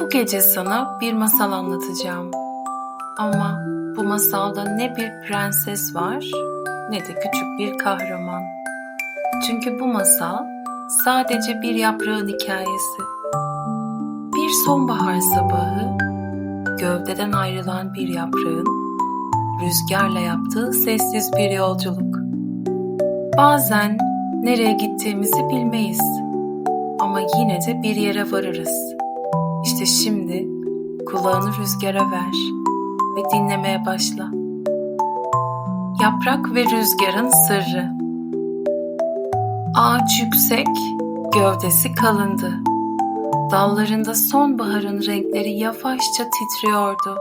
Bu gece sana bir masal anlatacağım. Ama bu masalda ne bir prenses var ne de küçük bir kahraman. Çünkü bu masal sadece bir yaprağın hikayesi. Bir sonbahar sabahı gövdeden ayrılan bir yaprağın rüzgarla yaptığı sessiz bir yolculuk. Bazen nereye gittiğimizi bilmeyiz ama yine de bir yere varırız. İşte şimdi kulağını rüzgara ver ve dinlemeye başla. Yaprak ve rüzgarın sırrı. Ağaç yüksek, gövdesi kalındı. Dallarında sonbaharın renkleri yavaşça titriyordu.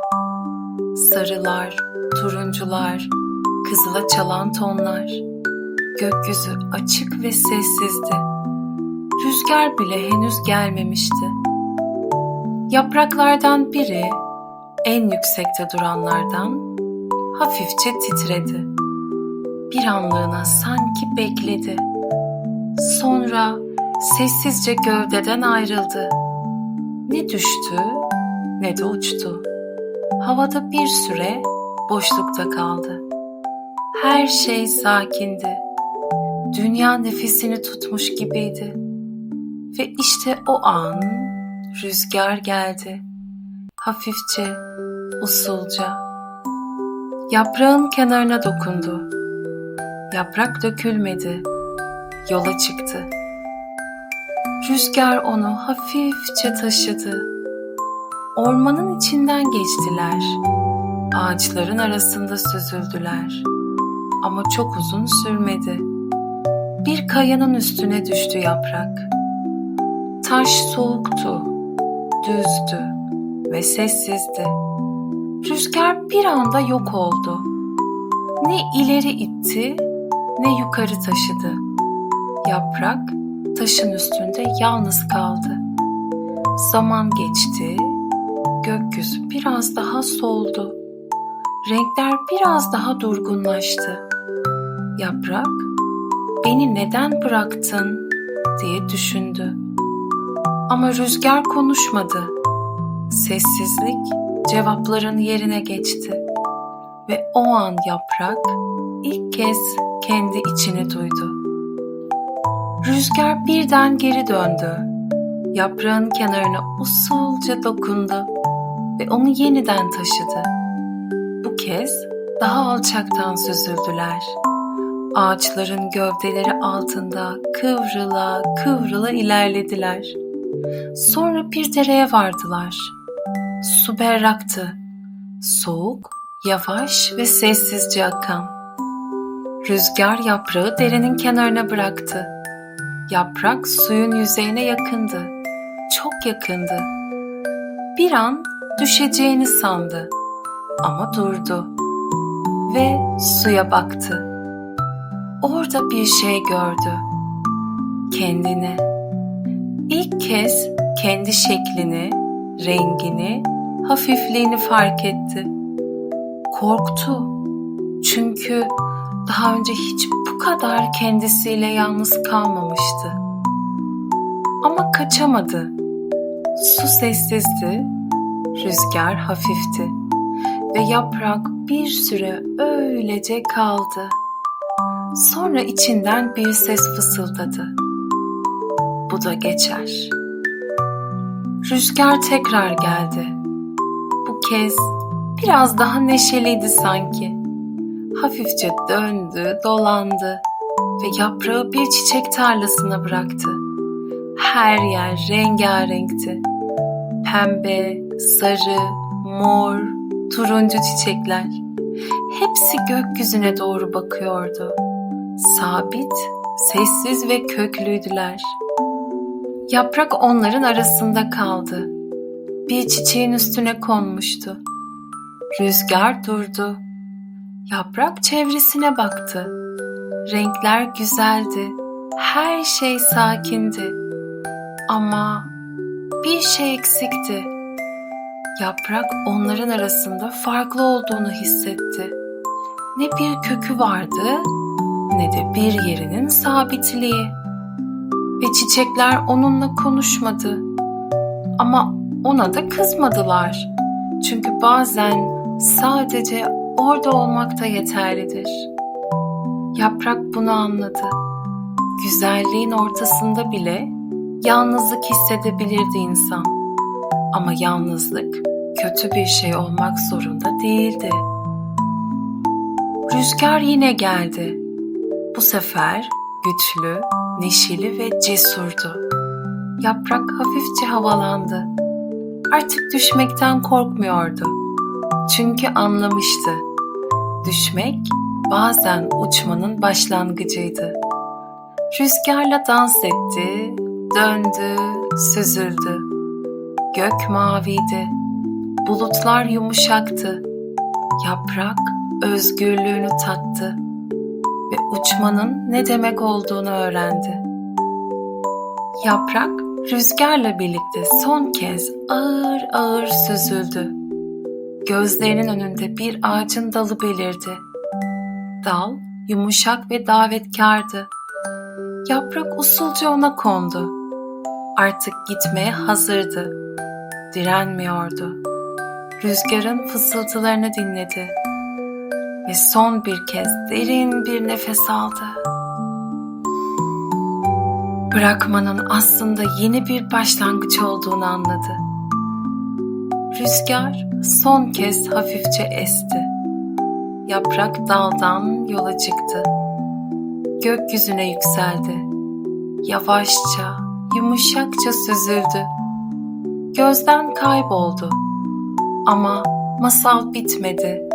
Sarılar, turuncular, kızıla çalan tonlar. Gökyüzü açık ve sessizdi. Rüzgar bile henüz gelmemişti. Yapraklardan biri en yüksekte duranlardan hafifçe titredi. Bir anlığına sanki bekledi. Sonra sessizce gövdeden ayrıldı. Ne düştü ne de uçtu. Havada bir süre boşlukta kaldı. Her şey sakindi. Dünya nefesini tutmuş gibiydi. Ve işte o an rüzgar geldi. Hafifçe, usulca. Yaprağın kenarına dokundu. Yaprak dökülmedi. Yola çıktı. Rüzgar onu hafifçe taşıdı. Ormanın içinden geçtiler. Ağaçların arasında süzüldüler. Ama çok uzun sürmedi. Bir kayanın üstüne düştü yaprak. Taş soğuktu, düzdü ve sessizdi. Rüzgar bir anda yok oldu. Ne ileri itti ne yukarı taşıdı. Yaprak taşın üstünde yalnız kaldı. Zaman geçti, gökyüzü biraz daha soldu. Renkler biraz daha durgunlaştı. Yaprak, beni neden bıraktın diye düşündü. Ama rüzgar konuşmadı. Sessizlik cevapların yerine geçti ve o an yaprak ilk kez kendi içini duydu. Rüzgar birden geri döndü. Yaprağın kenarına usulca dokundu ve onu yeniden taşıdı. Bu kez daha alçaktan süzüldüler. Ağaçların gövdeleri altında kıvrıla kıvrıla ilerlediler. Sonra bir dereye vardılar. Su berraktı. Soğuk, yavaş ve sessizce akan. Rüzgar yaprağı derenin kenarına bıraktı. Yaprak suyun yüzeyine yakındı. Çok yakındı. Bir an düşeceğini sandı ama durdu ve suya baktı. Orada bir şey gördü. Kendini. İlk kez kendi şeklini, rengini, hafifliğini fark etti. Korktu. Çünkü daha önce hiç bu kadar kendisiyle yalnız kalmamıştı. Ama kaçamadı. Su sessizdi, rüzgar hafifti ve yaprak bir süre öylece kaldı. Sonra içinden bir ses fısıldadı. Bu da geçer. Rüzgar tekrar geldi. Bu kez biraz daha neşeliydi sanki. Hafifçe döndü, dolandı ve yaprağı bir çiçek tarlasına bıraktı. Her yer rengarenkti. Pembe, sarı, mor, turuncu çiçekler. Hepsi gökyüzüne doğru bakıyordu. Sabit, sessiz ve köklüydüler. Yaprak onların arasında kaldı. Bir çiçeğin üstüne konmuştu. Rüzgar durdu. Yaprak çevresine baktı. Renkler güzeldi. Her şey sakindi. Ama bir şey eksikti. Yaprak onların arasında farklı olduğunu hissetti. Ne bir kökü vardı ne de bir yerinin sabitliği. Ve çiçekler onunla konuşmadı. Ama ona da kızmadılar. Çünkü bazen sadece orada olmak da yeterlidir. Yaprak bunu anladı. Güzelliğin ortasında bile yalnızlık hissedebilirdi insan. Ama yalnızlık kötü bir şey olmak zorunda değildi. Rüzgar yine geldi. Bu sefer güçlü, neşeli ve cesurdu. Yaprak hafifçe havalandı. Artık düşmekten korkmuyordu. Çünkü anlamıştı. Düşmek bazen uçmanın başlangıcıydı. Rüzgarla dans etti, döndü, süzüldü. Gök maviydi. Bulutlar yumuşaktı. Yaprak özgürlüğünü tattı ve uçmanın ne demek olduğunu öğrendi. Yaprak rüzgarla birlikte son kez ağır ağır süzüldü. Gözlerinin önünde bir ağacın dalı belirdi. Dal yumuşak ve davetkardı. Yaprak usulca ona kondu. Artık gitmeye hazırdı. Direnmiyordu. Rüzgarın fısıltılarını dinledi ve son bir kez derin bir nefes aldı. Bırakmanın aslında yeni bir başlangıç olduğunu anladı. Rüzgar son kez hafifçe esti. Yaprak daldan yola çıktı. Gökyüzüne yükseldi. Yavaşça, yumuşakça süzüldü. Gözden kayboldu. Ama masal bitmedi.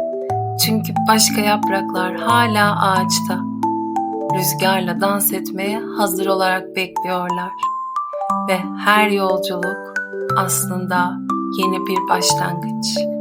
Çünkü başka yapraklar hala ağaçta. Rüzgarla dans etmeye hazır olarak bekliyorlar. Ve her yolculuk aslında yeni bir başlangıç.